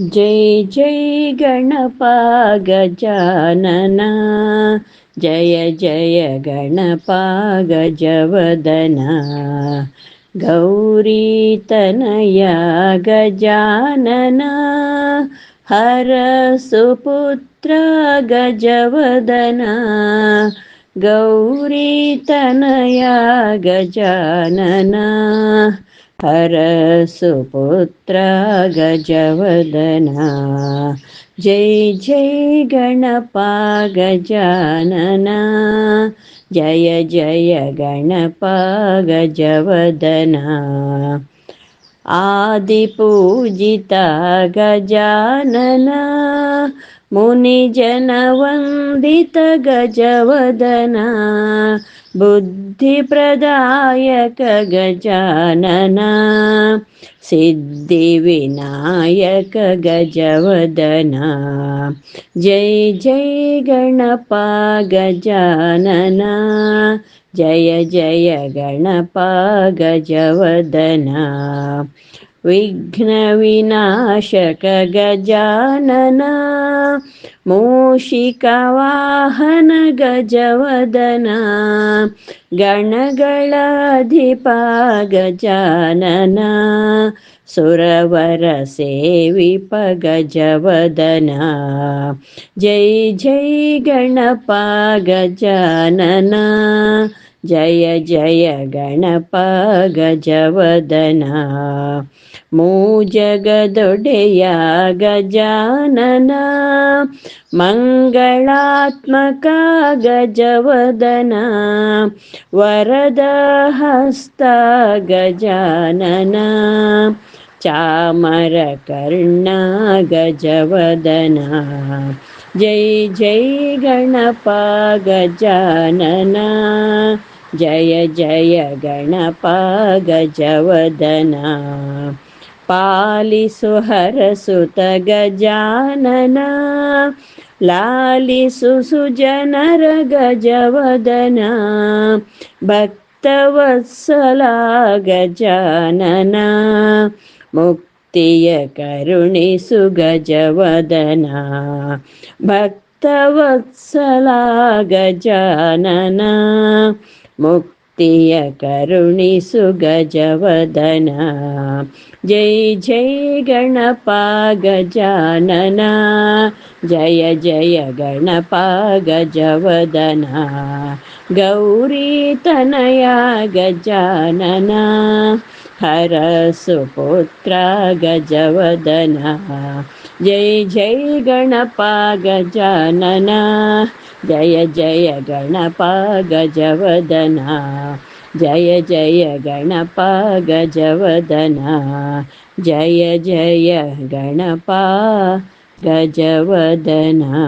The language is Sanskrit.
जय जय गणपा गजानना जय जय गणपा गजवदना गौरीतनया गजानना हर सुपुत्र गजवदना गौरीतनया गजानना हर सुपुत्र गजवदना जय जय गणपा गजानना जय जय गणपा गजवदना आदिपूजिता गजानना मुनिजनवन्दित गजवदना बुद्धिप्रदायक गजानना सिद्धिविनायक गजवदना जय जय गणपा गजानना जय जय गणपा गजवदना विघ्नविनाशक गजानना मूषिकवाहन गजवदना गणगणाधिपा गजानना सुरवरसेविप गजवदना जय जय गणपा गजानना जय जय गणपा गजवदना मूजगदೊಡೆಯ गजानना। मङ्गलात्मक गजवदना। वरदहस्त गजानना। चामरकर्णा गजवदना। जय जय गणपा गजानना जय जय गणपा गजवदना पालिसु हरसुत गजानना। लालिसु सुजनर गजवदना। भक्तवत्सला गजानना। मुक्तिय करुणिसु गजवदना भक्तवत्सला गजानना मुक्तिय करुणिसु गजवदना जय जय गणपा गजानना जय जय गणपा गजवदना गौरीतनया गजानना हर सुपुत्र गजवदना जय जय गणपा गजानना जय जय गणपा गजवदना जय जय गणपा गजवदना जय जय गणपा गजवदना